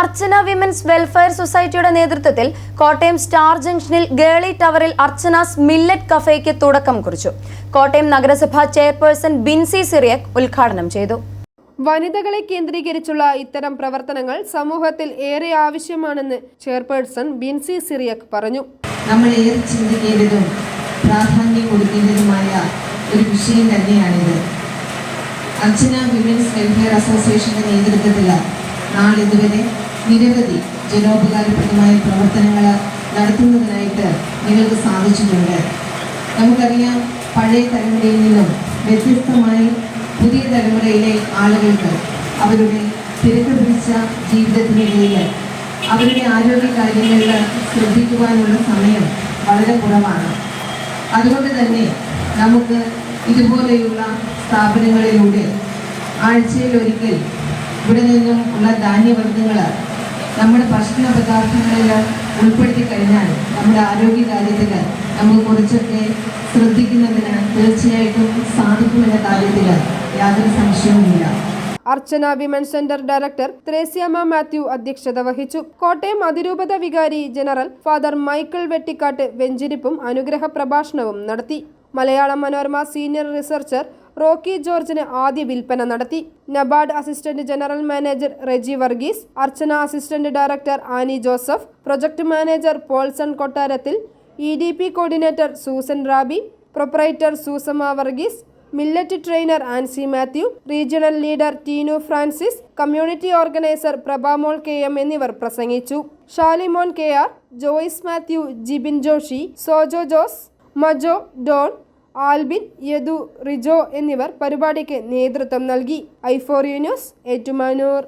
അർച്ചന women's welfare സൊസൈറ്റിയുടെ നേതൃത്വത്തിൽ Kottayam star ജംഗ്ഷനിൽ ഗേളി ടവറിൽ അർച്ചനാസ് മില്ലറ്റ് കഫേക്ക് തുടക്കം കുറിച്ചു. കോട്ടയം നഗരസഭാ ചെയർപേഴ്സൺ ബിൻസി സിറിയക് ഉദ്ഘാടനം ചെയ്തു. വനിതകളെ കേന്ദ്രീകരിച്ചുള്ള ഇത്തരം പ്രവർത്തനങ്ങൾ സമൂഹത്തിൽ ഏറെ ആവശ്യമാണെന്ന് ചെയർപേഴ്സൺ ബിൻസി സിറിയക് പറഞ്ഞു. നമ്മൾ ഏറെ ചിന്തിക്കേണ്ടതും പ്രാധാന്യം കൊടുക്കേണ്ടതുമായ ഒരു വിഷയം തന്നെയാണിത്. അർച്ചന വിമൻസ് വെൽഫെയർ അസോസിയേഷന്റെ നേതൃത്വത്തിൽ നാളിതുവരെ നിരവധി ജനോപകാരപ്രദമായ പ്രവർത്തനങ്ങൾ നടത്തുന്നതിനായിട്ട് നിങ്ങൾക്ക് സാധിച്ചിട്ടുണ്ട്. നമുക്കറിയാം പഴയ തലമുറയിൽ നിന്നും വ്യത്യസ്തമായി പുതിയ തലമുറയിലെ ആളുകൾക്ക് അവരുടെ തിരക്ക് പിടിച്ച ജീവിതത്തിനിടയിൽ അവരുടെ ആരോഗ്യ കാര്യങ്ങളിൽ ശ്രദ്ധിക്കുവാനുള്ള സമയം വളരെ കുറവാണ്. അതുകൊണ്ട് തന്നെ നമുക്ക് ഇതുപോലെയുള്ള സ്ഥാപനങ്ങളിലൂടെ ആഴ്ചയിൽ ഒരിക്കൽ ഇവിടെ നിന്നും ഉള്ള ധാന്യവർഗങ്ങൾ നമ്മുടെ ഭക്ഷണ പദാർത്ഥങ്ങളെല്ലാം ഉൾപ്പെടുത്തി കഴിഞ്ഞാൽ നമ്മുടെ ആരോഗ്യ കാര്യത്തിൽ നമ്മൾ കുറച്ചൊക്കെ ശ്രദ്ധിക്കുന്നതിന് തീർച്ചയായിട്ടും സാധിക്കുമെന്ന കാര്യത്തിൽ യാതൊരു സംശയവുമില്ല. Archana women centre director Thresiamma Mathew അധ്യക്ഷത വഹിച്ചു. കോട്ടയം അതിരൂപത വികാരി ജനറൽ ഫാദർ മൈക്കിൾ വെട്ടിക്കാട്ട് വെഞ്ചിരിപ്പും അനുഗ്രഹ പ്രഭാഷണവും നടത്തി. Malayala Manorama senior researcher Rocky ജോർജിന് ആദ്യ വിൽപ്പന നടത്തി. NABARD assistant general manager Reji Varghese Archana assistant director Annie Joseph project manager Paulson Kottarathil E D P coordinator Susan Rabi proprietor Susama Varghese millet trainer Ancy Mathew regional leader Teenu Francis community organiser Prabhamol K M എന്നിവർ പ്രസംഗിച്ചു. Shalimon K R Joyce Mathew Jibin Joshi Sojo Jose Majo Don Albin Yadu Rijo എന്നിവർ പരിപാടിക്ക് നേതൃത്വം നൽകി. Iforia news Ettumanoor.